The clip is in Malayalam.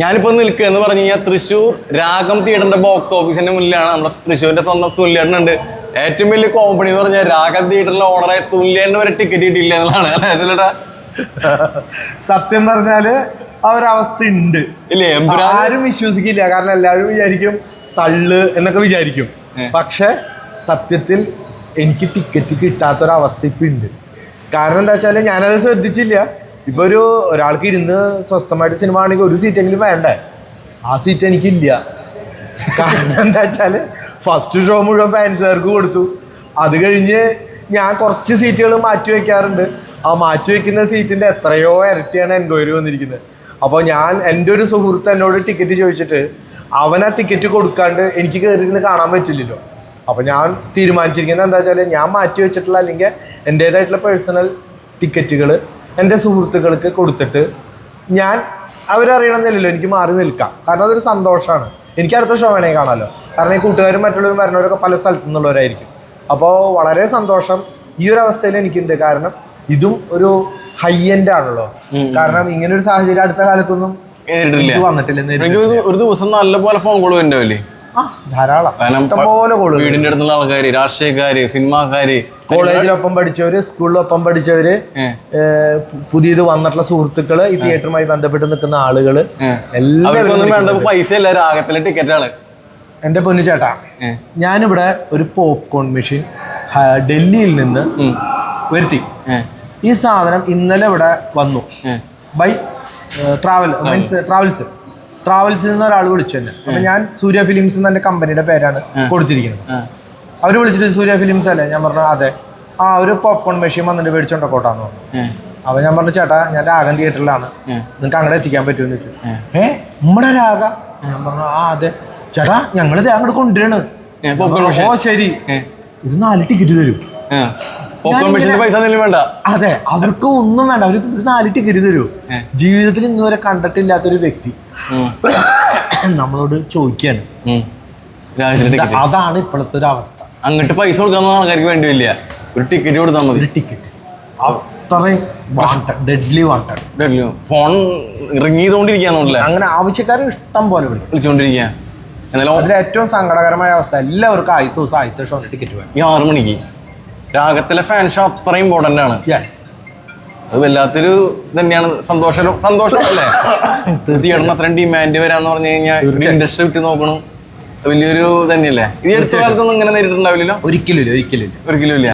ഞാനിപ്പോ നിൽക്കുക എന്ന് പറഞ്ഞു കഴിഞ്ഞാൽ തൃശ്ശൂർ രാഗം തിയേറ്ററിന്റെ ബോക്സ് ഓഫീസിന്റെ മുന്നിലാണ്. നമ്മുടെ തൃശ്ശൂരിന്റെ സ്വന്തം സുല്ലേട്ടൻ ഉണ്ട് ഏറ്റവും വലിയ കോമ്പണി എന്ന് പറഞ്ഞാൽ രാഗം തിയേറ്ററിലെ ഓർഡറെ സുല്ലേട്ടന് വരെ ടിക്കറ്റ് കിട്ടിയില്ല എന്നാണ് സത്യം പറഞ്ഞാൽ ആ ഒരു അവസ്ഥ ഉണ്ട്. ഇല്ലേ? ആരും വിശ്വസിക്കില്ല. കാരണം എല്ലാവരും വിചാരിക്കും തള്ള് എന്നൊക്കെ വിചാരിക്കും. പക്ഷെ സത്യത്തിൽ എനിക്ക് ടിക്കറ്റ് കിട്ടാത്തൊരവസ്ഥ ഇപ്പൊ ഉണ്ട്. കാരണം എന്താ വെച്ചാൽ ഞാനത് ശ്രദ്ധിച്ചില്ല. ഇപ്പൊ ഒരു ഒരാൾക്ക് ഇരുന്ന് സ്വസ്ഥമായിട്ട് സിനിമ ആണെങ്കിൽ ഒരു സീറ്റെങ്കിലും വേണ്ടേ? ആ സീറ്റ് എനിക്കില്ല. കാരണം എന്താ വെച്ചാൽ ഫസ്റ്റ് ഷോ മുഴുവൻ ഫാൻസുകാർക്ക് കൊടുത്തു. അത് കഴിഞ്ഞ് ഞാൻ കുറച്ച് സീറ്റുകൾ മാറ്റി വെക്കാറുണ്ട്. ആ മാറ്റി വെക്കുന്ന സീറ്റിന്റെ എത്രയോ ഇരട്ടിയാണ് എൻക്വയറി വന്നിരിക്കുന്നത്. അപ്പോൾ ഞാൻ എന്റെ ഒരു സുഹൃത്ത് എന്നോട് ടിക്കറ്റ് ചോദിച്ചിട്ട് അവൻ ആ ടിക്കറ്റ് കൊടുക്കാണ്ട് എനിക്ക് കയറിയിരുന്ന് കാണാൻ പറ്റില്ലല്ലോ. അപ്പോൾ ഞാൻ തീരുമാനിച്ചിരിക്കുന്നത് എന്താ വെച്ചാൽ ഞാൻ മാറ്റി വെച്ചിട്ടുള്ള അല്ലെങ്കിൽ എന്റേതായിട്ടുള്ള പേഴ്സണൽ ടിക്കറ്റുകൾ എന്റെ സുഹൃത്തുക്കൾക്ക് കൊടുത്തിട്ട് ഞാൻ അവരറിയണമെന്നില്ലല്ലോ എനിക്ക് മാറി നിൽക്കാം. കാരണം അതൊരു സന്തോഷമാണ് എനിക്ക് അടുത്ത ഷോ വേണേ കാണാമല്ലോ കാരണം ഈ കൂട്ടുകാരും മറ്റുള്ളവരും വരുന്നവരൊക്കെ പല സ്ഥലത്തു നിന്നുള്ളവരായിരിക്കും അപ്പോൾ വളരെ സന്തോഷം ഈ ഒരു അവസ്ഥയിൽ എനിക്കുണ്ട്. കാരണം ഇതും ഒരു ഹൈ എൻഡ് ആണല്ലോ. കാരണം ഇങ്ങനെ ഒരു സാഹചര്യം അടുത്ത കാലത്തൊന്നും വന്നിട്ടില്ല ഒരു- ദിവസം നല്ല പോലെ ഫോൺ കോൾ വരുന്നുണ്ടാവില്ലേ ആ ധാരാളം. കാരണം വീടിന്റെ അടുത്തുള്ള ആൾക്കാര് രാഷ്ട്രീയക്കാര് സിനിമാക്കാര് കോളേജിലൊപ്പം പഠിച്ചവര് സ്കൂളിലൊപ്പം പഠിച്ചവര് പുതിയത് വന്നിട്ടുള്ള സുഹൃത്തുക്കൾ ഈ തിയേറ്ററുമായി ബന്ധപ്പെട്ട് നിൽക്കുന്ന ആളുകൾ. എല്ലാവരും പൈസ അല്ല രാഗത്തിലെ ടിക്കറ്റാണ്. എന്റെ പൊന്നു ചേട്ടാ. ഞാനിവിടെ ഒരു പോപ്കോൺ മെഷീൻ ഡൽഹിയിൽ നിന്ന് വരുത്തി. ഈ സാധനം ഇന്നലെ ഇവിടെ വന്നു. By travel. Means travels. ട്രാവൽസിൽ നിന്ന് ഒരാൾ വിളിച്ചു തന്നെ അപ്പൊ ഞാൻ സൂര്യ ഫിലിംസ് എന്ന കമ്പനിയുടെ പേരാണ് കൊടുത്തിരിക്കുന്നത്. അവർ വിളിച്ചിട്ട് സൂര്യ ഫിലിംസ് അല്ലേ? ഞാൻ പറഞ്ഞു അതെ. ആ ഒരു പോപ്കോൺ മെഷീൻ വന്നിട്ട് മേടിച്ചോണ്ടോ കോട്ടാന്ന് പറഞ്ഞു. അപ്പൊ ഞാൻ പറഞ്ഞു ചേട്ടാ ഞാൻ രാഗം തിയേറ്ററിലാണ്. നിങ്ങൾക്ക് അങ്ങോട്ട് എത്തിക്കാൻ പറ്റുമെന്ന് ചോദിച്ചു. ഏ. നമ്മുടെ രാഗ? ഞാൻ പറഞ്ഞു ആ അതെ. ചേട്ടാ ഞങ്ങളിത് അങ്ങോട്ട് കൊണ്ടുവരാണ്. ഓ ശരി. ഒരു നാല് ടിക്കറ്റ് തരും. പൈസ എന്തെങ്കിലും വേണ്ട. അതെ അവർക്ക് ഒന്നും വേണ്ട. അവർക്ക് ഒരു നാല് ടിക്കറ്റ് തരൂ. ജീവിതത്തിൽ ഇന്നുവരെ കണ്ടിട്ടില്ലാത്തൊരു വ്യക്തി. നമ്മളോട് ചോദിക്കാണ്. അതാണ് ഇപ്പോഴത്തെ ഒരു അവസ്ഥ. അങ്ങോട്ട് പൈസ കൊടുക്കാൻ ആൾക്കാർക്ക് വേണ്ടിയില്ല. ഒരു ടിക്കറ്റ് കൊടുത്താൽ മതി. ടിക്കറ്റ് അത്രയും wanted deadly wanted phone ring അങ്ങനെ ആവശ്യക്കാർ ഇഷ്ടം പോലെ വിളിക്കും. എന്നാലും അതിൽ ഏറ്റവും സങ്കടകരമായ അവസ്ഥ എല്ലാവർക്കും ആദ്യത്തെ ദിവസം ആദ്യത്തെ ഷോന് ടിക്കറ്റ് വേണം. ഈ ആറു മണിക്ക്. രാഗത്തിലെ ഫാൻ ഷോ അത്ര ഇമ്പോർട്ടന്റ് ആണ്. അത് വല്ലാത്തൊരു തന്നെയാണ്. സന്തോഷം സന്തോഷമല്ലേ തിയേറ്ററിന് അത്രയും ഡിമാൻഡ് വരാന്ന് പറഞ്ഞു കഴിഞ്ഞാൽ ഇൻഡസ്ട്രി വിട്ട് നോക്കണം. വലിയൊരു തന്നെയല്ലേ? ഈ അടുത്ത കാലത്തൊന്നും ഇങ്ങനെ നേരിട്ടുണ്ടാവില്ലല്ലോ? ഒരിക്കലും ഇല്ല ഒരിക്കലും ഇല്ല. ഒരിക്കലും ഇല്ല.